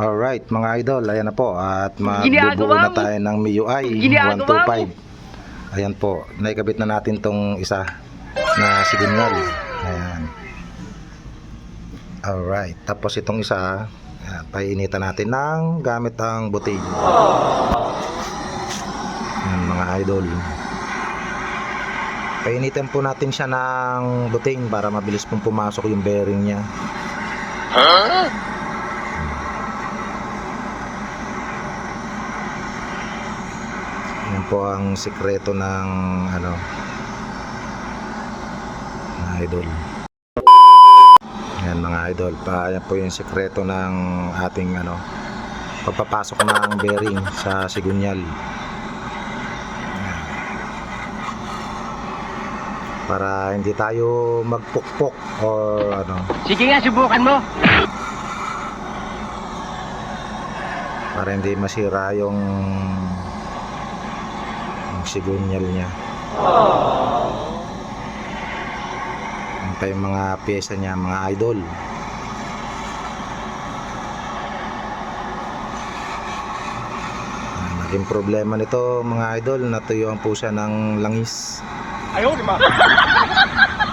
Alright mga idol, ayan na po. At magbubuo na tayo ng MIUI Ginagawa 125 Ayan po, naikabit na natin tong isa na signal. Ayan. Alright, tapos itong isa ayan, painitan natin ng gamit ang butig Ayan mga idol. Painitan po natin siya ng buting para mabilis pong pumasok yung bearing niya. Yan po ang sikreto ng ano mga idol. Yan mga idol, pa yan po yung sikreto ng ating ano pagpapasok ng bearing sa sigunyal. Para hindi tayo magpukpok or ano, Sige nga, subukan mo. para hindi masira yung yung sigunyal niya. Yung mga pyesa niya, mga idol. Ah, Naging problema nito mga idol, natuyuan po siya ng langis. Ayaw, di ba?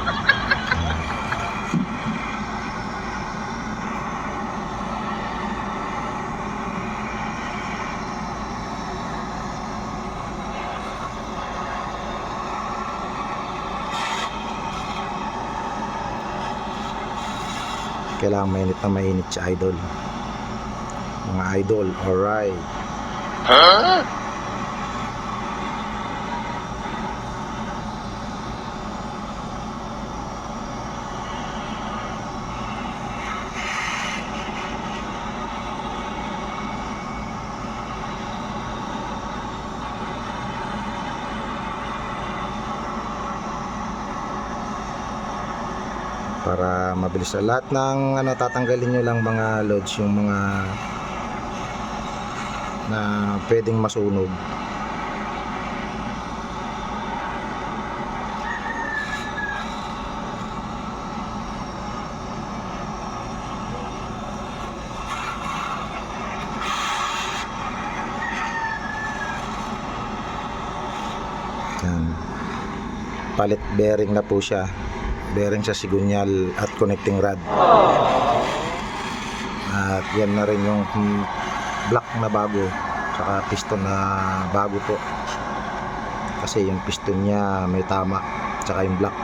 Kailangan mainit na mainit si idol. Mga idol, alright. Para mabilis sa lahat ng ano tatanggalin nyo lang mga loads yung mga na pwedeng masunog. Yan. palit bearing na po siya bearing sa sigunyal at connecting rod. At yan na rin yung block na bago saka piston na bago po. Kasi yung piston niya may tama saka yung block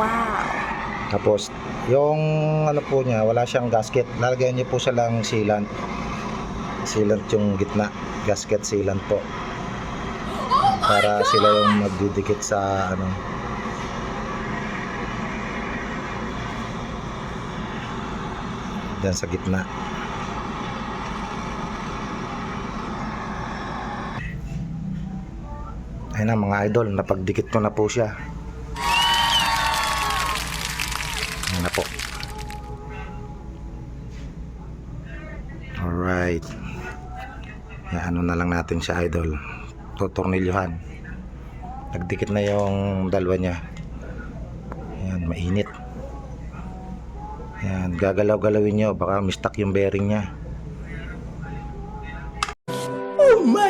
Wow. tapos yung ano po niya wala siyang gasket. Lalagyan niyo po siya lang sealant. Sealant yung gitna. Gasket sealant po. Para sila yung magdidikit sa ano. Dyan sa gitna. Ayun na mga idol napagdikit ko na po siya na po. Alright. Ano na lang natin siya idol. Tutornilyohan. Nagdikit na yung dalawa niya. Ayan, mainit. Ayan, gagalaw-galawin nyo. Baka mistak yung bearing niya. Oh my!